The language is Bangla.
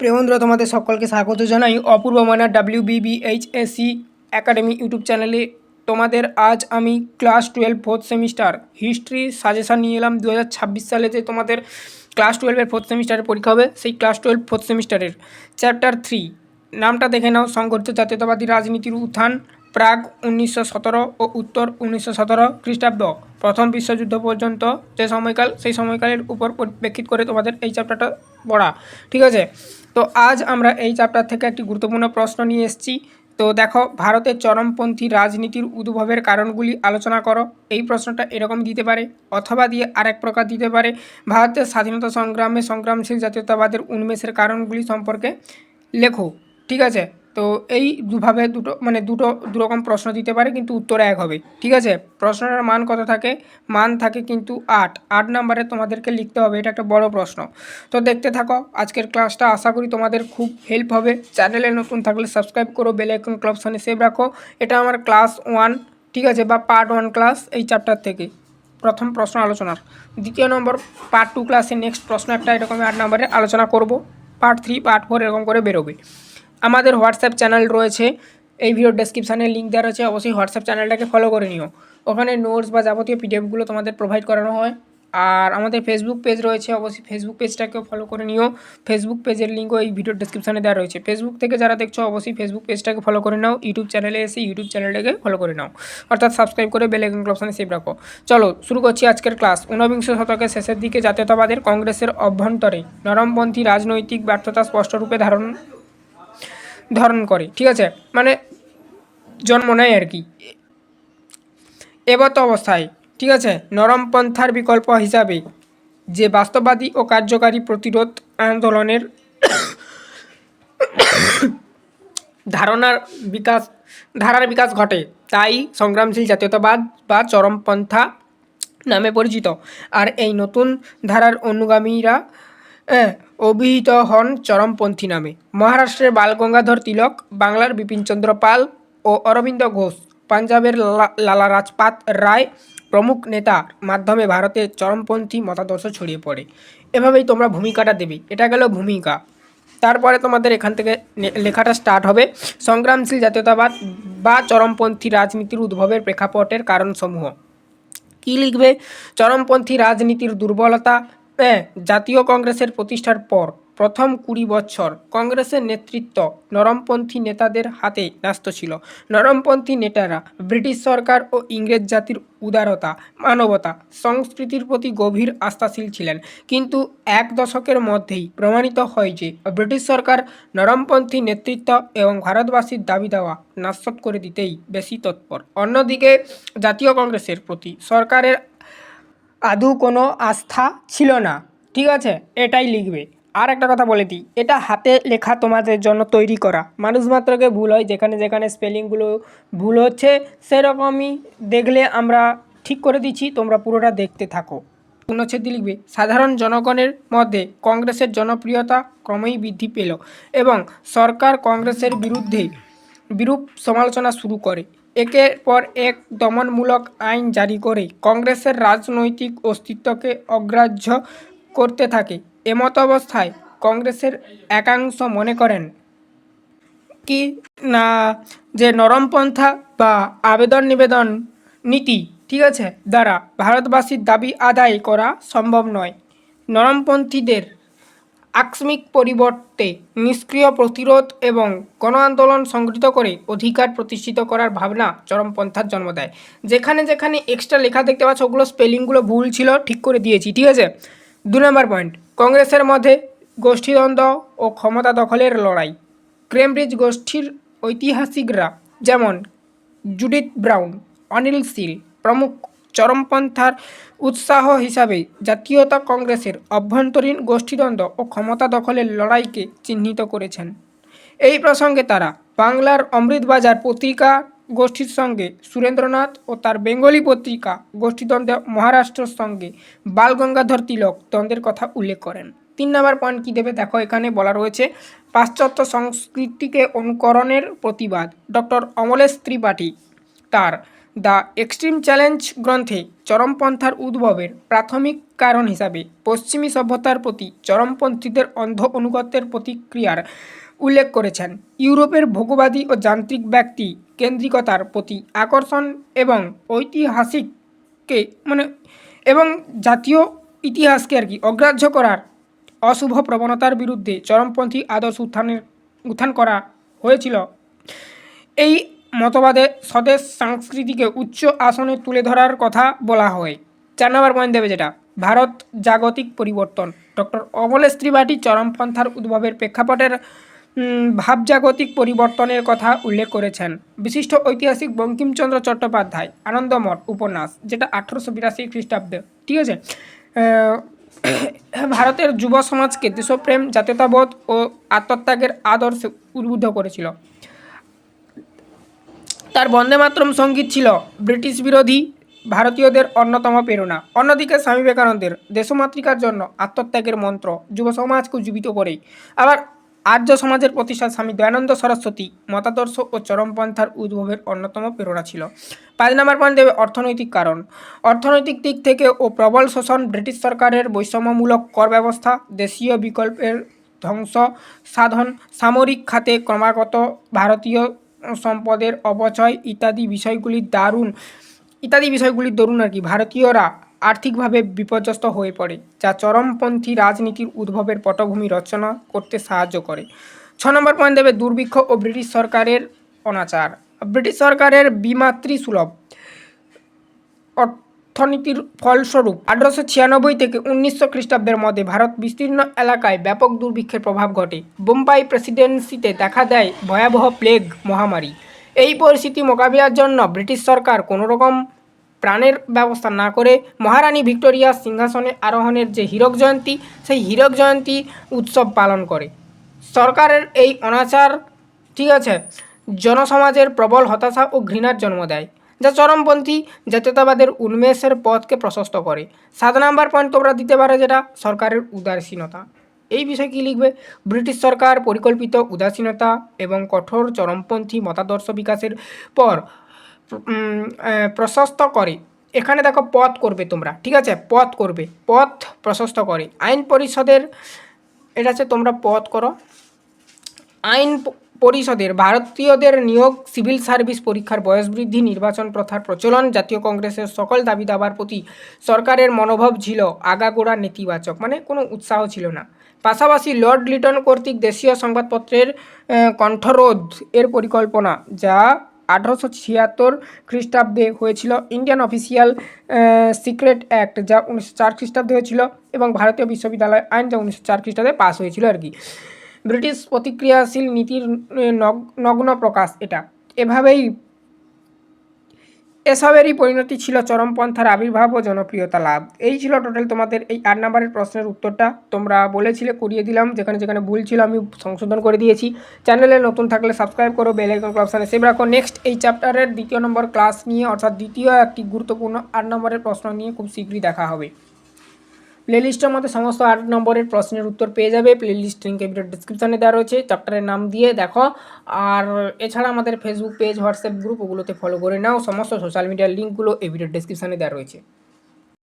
প্রিয় বন্ধুরা তোমাদের সকলকে স্বাগত জানাই। অপূর্ব মানা ডাব্লিউ বিবিএইচএসি একাডেমি ইউটিউব চ্যানেলে তোমাদের আজ আমি class twelve fourth semester history suggestion নিয়ে এলাম। দু হাজার ছাব্বিশ সালে যে তোমাদের ক্লাস টুয়েলভের ফোর্থ সেমিস্টারের পরীক্ষা হবে, সেই ক্লাস টুয়েলভ ফোর্থ সেমিস্টারের চ্যাপ্টার থ্রি নামটা দেখে নাও সংঘর্ষ জাতীয়তাবাদী রাজনীতির উত্থান। প্রাগ উনিশশো সতেরো ও উত্তর উনিশশো সতেরো খ্রিস্টাব্দ। প্রথম বিশ্বযুদ্ধ পর্যন্ত যে সময়কাল, সেই সময়কালের উপর পরিপ্রেক্ষিত করে তোমাদের এই চ্যাপ্টারটা পড়া। ঠিক আছে? তো আজ আমরা এই চ্যাপ্টার থেকে একটি গুরুত্বপূর্ণ প্রশ্ন নিয়ে এসেছি। তো দেখো, ভারতের চরমপন্থী রাজনীতির উদ্ভবের কারণগুলি আলোচনা করো। এই প্রশ্নটা এরকম দিতে পারে, অথবা দিয়ে আরেক প্রকার দিতে পারে। ভারতের স্বাধীনতা সংগ্রামে সংগ্রামশীল জাতীয়তাবাদের উন্মেষের কারণগুলি সম্পর্কে লেখো। ঠিক আছে? তো এই দুভাবে দুটো মানে দুটো, দুরকম প্রশ্ন দিতে পারে, কিন্তু উত্তর এক হবে, ঠিক আছে? প্রশ্নটার মান কত থাকে? মান থাকে কিন্তু আট। আট নাম্বারে তোমাদেরকে লিখতে হবে, এটা একটা বড় প্রশ্ন। তো দেখতে থাকো, আজকের ক্লাসটা আশা করি তোমাদের খুব হেল্প হবে। চ্যানেলে নতুন থাকলে সাবস্ক্রাইব করো বেল আইকন ক্লাবসানে সেভ রাখো। এটা আমার ক্লাস ওয়ান ঠিক আছে? বা পার্ট ওয়ান ক্লাস এই চ্যাপ্টার থেকে। প্রথম প্রশ্ন আলোচনার। দ্বিতীয় নম্বর পার্ট টু ক্লাসে নেক্সট প্রশ্ন একটা এরকম আট নম্বরে আলোচনা করব। পার্ট থ্রি পার্ট ফোর এরকম করে বেরোবে। আমাদের হোয়াটসঅ্যাপ চ্যানেল রয়েছে, এই ভিডিও ডেসক্রিপশানে লিঙ্ক দেওয়া রয়েছে, অবশ্যই হোয়াটসঅ্যাপ চ্যানেলটাকে ফলো করে নিও। ওখানে নোটস বা যাবতীয় পিডিএফগুলো তোমাদের প্রোভাইড করানো হয়। আর আমাদের ফেসবুক পেজ রয়েছে, অবশ্যই ফেসবুক পেজটাকেও ফলো করে নিও। ফেসবুক পেজের লিঙ্কও এই ভিডিও ডেসক্রিপশানে দেওয়া রয়েছে। ফেসবুক থেকে যারা দেখছ, অবশ্যই ফেসবুক পেজটাকে ফলো করে নাও। ইউটিউব চ্যানেলে এসে ইউটিউব চ্যানেলটাকে ফলো করে নাও। অর্থাৎ সাবস্ক্রাইব করে বেল আইকন অপশানে সেভ রাখো। চলো, শুরু করছি আজকের ক্লাস ঊনবিংশ শতকের শেষের দিকে জাতীয়তাবাদের কংগ্রেসের অভ্যন্তরে নরমপন্থী রাজনৈতিক ব্যর্থতা স্পষ্টরূপে ধারণ ধারণ করে ঠিক আছে? মানে জন্ম নেয় আর কি। এবত অবস্থায় ঠিক আছে? নরমপন্থার বিকল্প হিসাবে যে বাস্তববাদী ও কার্যকারী প্রতিরোধ আন্দোলনের ধারণার বিকাশ ধারার বিকাশ ঘটে তাই সংগ্রামশীল জাতীয়তাবাদ বা চরমপন্থা নামে পরিচিত। আর এই নতুন ধারার অনুগামীরা হ্যাঁ, অভিহিত হন চরমপন্থী নামে। মহারাষ্ট্রের বালগঙ্গাধর তিলক, বাংলার বিপিনচন্দ্র পাল ও অরবিন্দ ঘোষ। পাঞ্জাবের লালা রাজপাত রায় প্রমুখ নেতার মাধ্যমে ভারতে চরমপন্থী মতাদর্শ ছড়িয়ে পড়ে। এভাবেই তোমরা ভূমিকাটা দেবে। এটা গেল ভূমিকা। তারপরে তোমাদের এখান থেকে লেখাটা স্টার্ট হবে। সংগ্রামশীল জাতীয়তাবাদ বা চরমপন্থী রাজনীতির উদ্ভবের প্রেক্ষাপটের কারণসমূহ। কী লিখবে? চরমপন্থী রাজনীতির দুর্বলতা জাতীয় কংগ্রেসের প্রতিষ্ঠার পর প্রথম কুড়ি বছর কংগ্রেসের নেতৃত্ব নরমপন্থী নেতাদের হাতে ন্যস্ত ছিল। নরমপন্থী নেতারা ব্রিটিশ সরকার ও ইংরেজ জাতির উদারতা, মানবতা, সংস্কৃতির প্রতি গভীর আস্থাশীল ছিলেন। কিন্তু এক দশকের মধ্যেই প্রমাণিত হয় যে ব্রিটিশ সরকার নরমপন্থী নেতৃত্ব এবং ভারতবাসীর দাবি দেওয়া নাশত করে দিতেই বেশি তৎপর। অন্যদিকে জাতীয় কংগ্রেসের প্রতি সরকারের আদৌ কোনো আস্থা ছিল না। ঠিক আছে? এটাই লিখবে। আর একটা কথা বলে দিই। এটা হাতে লেখা তোমাদের জন্য তৈরি করা। মানুষ মাত্রকে ভুল হয়। যেখানে যেখানে স্পেলিংগুলো ভুল হচ্ছে, সেরকমই দেখলে আমরা ঠিক করে দিচ্ছি। তোমরা পুরোটা দেখতে থাকো। অনুচ্ছেদ লিখবে, সাধারণ জনগণের মধ্যে কংগ্রেসের জনপ্রিয়তা ক্রমেই বৃদ্ধি পেল এবং সরকার কংগ্রেসের বিরুদ্ধে বিরূপ সমালোচনা শুরু করে। একের পর এক দমনমূলক আইন জারি করে কংগ্রেসের রাজনৈতিক অস্তিত্বকে অগ্রাহ্য করতে থাকে। এমত অবস্থায় কংগ্রেসের একাংশ মনে করেন, কি না যে নরমপন্থা বা আবেদন নিবেদন নীতি, ঠিক আছে, দ্বারা ভারতবাসীর দাবি আদায় করা সম্ভব নয়। নরমপন্থীদের আকস্মিক পরিবর্তে নিষ্ক্রিয় প্রতিরোধ এবং গণ আন্দোলন সংগঠিত করে অধিকার প্রতিষ্ঠিত করার ভাবনা চরমপন্থার জন্ম দেয়। যেখানে যেখানে এক্সট্রা লেখা দেখতে পাচ্ছ, ওগুলো স্পেলিংগুলো ভুল ছিল, ঠিক করে দিয়েছি, ঠিক আছে? দু নম্বর পয়েন্ট কংগ্রেসের মধ্যে গোষ্ঠীদ্বন্দ্ব ও ক্ষমতা দখলের লড়াই। ক্রেমব্রিজ গোষ্ঠীর ঐতিহাসিকরা যেমন জুডিথ ব্রাউন অনিল সিল প্রমুখ চরমপন্থার উৎসাহ হিসাবে জাতীয়তা কংগ্রেসের অভ্যন্তরীণ গোষ্ঠীদ্বন্দ্ব ও ক্ষমতা দখলের লড়াইকে চিহ্নিত করেছেন। এই প্রসঙ্গে তারা বাংলার অমৃতবাজার পত্রিকা গোষ্ঠীর সঙ্গে সুরেন্দ্রনাথ ও তার বেঙ্গলি পত্রিকা গোষ্ঠীদ্বন্দ্বে মহারাষ্ট্রের সঙ্গে বালগঙ্গাধর তিলক দ্বন্দ্বের কথা উল্লেখ করেন। তিন নম্বর পয়েন্ট কী দেবে? দেখো, এখানে বলা রয়েছে, পাশ্চাত্য সংস্কৃতিকে অনুকরণের প্রতিবাদ। ডক্টর অমলেশ ত্রিপাঠী তার দ্য এক্সট্রিম চ্যালেঞ্জ গ্রন্থে চরমপন্থার উদ্ভবের প্রাথমিক কারণ হিসাবে পশ্চিমী সভ্যতার প্রতি চরমপন্থীদের অন্ধ অনুগত্যের প্রতিক্রিয়ার উল্লেখ করেছেন। ইউরোপের ভোগবাদী ও যান্ত্রিক ব্যক্তি কেন্দ্রিকতার প্রতি আকর্ষণ এবং ঐতিহাসিককে মানে এবং জাতীয় ইতিহাসকে আর কি অগ্রাহ্য করার অশুভ প্রবণতার বিরুদ্ধে চরমপন্থী আদর্শ উত্থানের, উত্থান করা হয়েছিল। এই মতবাদে স্বদেশ সংস্কৃতিকে উচ্চ আসনে তুলে ধরার কথা বলা হয়। চার নম্বর পয়েন্ট দেবে যেটা, ভারত জাগতিক পরিবর্তন। ডক্টর অমলেশ ত্রিপাঠী চরমপন্থার উদ্ভবের প্রেক্ষাপটের ভাবজাগতিক পরিবর্তনের কথা উল্লেখ করেছেন। বিশিষ্ট ঐতিহাসিক বঙ্কিমচন্দ্র চট্টোপাধ্যায়, আনন্দমঠ উপন্যাস, যেটা আঠারোশো বিরাশি খ্রিস্টাব্দে, ঠিক আছে? ভারতের যুব সমাজকে দেশপ্রেম, জাতীয়তাবোধ ও আত্মত্যাগের আদর্শে উদ্বুদ্ধ করেছিল। তার বন্দে মাতরম সংগীত ছিল ব্রিটিশ বিরোধী ভারতীয়দের অন্যতম প্রেরণা। অন্যদিকে স্বামী বিবেকানন্দের দেশমাতৃকার জন্য আত্মত্যাগের মন্ত্র যুব সমাজকে জীবিত করে আবার আর্য সমাজের প্রতিষ্ঠা স্বামী দয়ানন্দ সরস্বতী মতাদর্শ ও চরমপন্থার উদ্ভবের অন্যতম প্রেরণা ছিল। পাঁচ নম্বর পয়েন্ট দেবে অর্থনৈতিক কারণ। অর্থনৈতিক দিক থেকে ও প্রবল শোষণ ব্রিটিশ সরকারের বৈষম্যমূলক কর ব্যবস্থা, দেশীয় বিকল্পের ধ্বংস সাধন, সামরিক খাতে ক্রমাগত ভারতীয় সম্পদের অপচয় ইত্যাদি বিষয়গুলি দারুণ, ইত্যাদি বিষয়গুলির দরুন আর কি, ভারতীয়রা আর্থিকভাবে বিপর্যস্ত হয়ে পড়ে, যা চরমপন্থী রাজনীতির উদ্ভবের পটভূমি রচনা করতে সাহায্য করে। ছ নম্বর পয়েন্ট দেবে দুর্ভিক্ষ ও ব্রিটিশ সরকারের অনাচার। ব্রিটিশ সরকারের বিমাতৃ সুলভ অর্থনীতির ফলস্বরূপ আঠারোশো ছিয়ানব্বই থেকে উনিশশো খ্রিস্টাব্দের মধ্যে ভারত বিস্তীর্ণ এলাকায় ব্যাপক দুর্ভিক্ষের প্রভাব ঘটে। বোম্বাই প্রেসিডেন্সিতে দেখা দেয় ভয়াবহ প্লেগ মহামারী। এই পরিস্থিতি মোকাবিলার জন্য ব্রিটিশ সরকার কোনো রকম প্রাণের ব্যবস্থা না করে মহারানী ভিক্টোরিয়া সিংহাসনে আরোহণের যে হীরক জয়ন্তী, সেই হীরক জয়ন্তী উৎসব পালন করে। সরকারের এই অনাচার, ঠিক আছে, জনসমাজের প্রবল হতাশা ও ঘৃণার জন্ম দেয়। যা চরমপন্থী জাতীয়তাবাদের উন্মেষের পথকে প্রশস্ত করে। সাত নাম্বার পয়েন্ট তোমরা দিতে পারো যেটা, সরকারের উদাসীনতা। এই বিষয়ে কী লিখবে? ব্রিটিশ সরকার পরিকল্পিত উদাসীনতা এবং কঠোর চরমপন্থী মতাদর্শ বিকাশের পর প্রশস্ত করে। এখানে দেখো পথ করবে তোমরা, ঠিক আছে? পথ করবে, পথ প্রশস্ত করে। আইন পরিষদের, এটা হচ্ছে তোমরা পথ করো। আইন পরিষদের ভারতীয়দের নিয়োগ, সিভিল সার্ভিস পরীক্ষার বয়স বৃদ্ধি নির্বাচন প্রথার প্রচলন, জাতীয় কংগ্রেসের সকল দাবি দাবার প্রতি সরকারের মনোভাব ছিল আগাগোড়া নেতিবাচক মানে কোনো উৎসাহ ছিল না। পাশাপাশি লর্ড লিটন কর্তৃক দেশীয় সংবাদপত্রের কণ্ঠরোধ এর পরিকল্পনা, যা আঠারোশো ছিয়াত্তর খ্রিস্টাব্দে হয়েছিল ইন্ডিয়ান অফিসিয়াল সিক্রেট অ্যাক্ট, যা উনিশশো চার খ্রিস্টাব্দে হয়েছিল এবং ভারতীয় বিশ্ববিদ্যালয় আইন, যা উনিশশো চার খ্রিস্টাব্দে পাস হয়েছিল আর কি। ব্রিটিশ প্রতিক্রিয়াশীল নীতির নগ- নগ্ন প্রকাশ এটা। এভাবেই এসবেরই পরিণতি ছিল চরমপন্থার আবির্ভাব ও জনপ্রিয়তা লাভ। এই ছিল টোটাল তোমাদের এই আট নম্বরের প্রশ্নের উত্তরটা। তোমরা বলেছিলে করিয়ে দিলাম, যেখানে যেখানে ভুল ছিল আমি সংশোধন করে দিয়েছি। চ্যানেলে নতুন থাকলে সাবস্ক্রাইব করো বেল আইকন অপশানে সেভ রাখো। নেক্সট এই চ্যাপ্টারের দ্বিতীয় নম্বর ক্লাস নিয়ে, অর্থাৎ দ্বিতীয় একটি গুরুত্বপূর্ণ আট নম্বরের প্রশ্ন নিয়ে খুব শীঘ্রই দেখা হবে। প্লেলিস্টের মধ্যে সমস্ত আট নম্বরের প্রশ্নের উত্তর পেয়ে যাবে। প্লেলিস্ট লিঙ্ক ভিডিও ডিসক্রিপশানে দেওয়া রয়েছে। চ্যাপ্টারের নাম দিয়ে দেখো। আর এছাড়া আমাদের ফেসবুক পেজ হোয়াটসঅ্যাপ গ্রুপ ওগুলোতে ফলো করে নাও। সমস্ত সোশ্যাল মিডিয়ার লিঙ্কগুলো এই ভিডিও ডিসক্রিপশানে দেওয়া রয়েছে।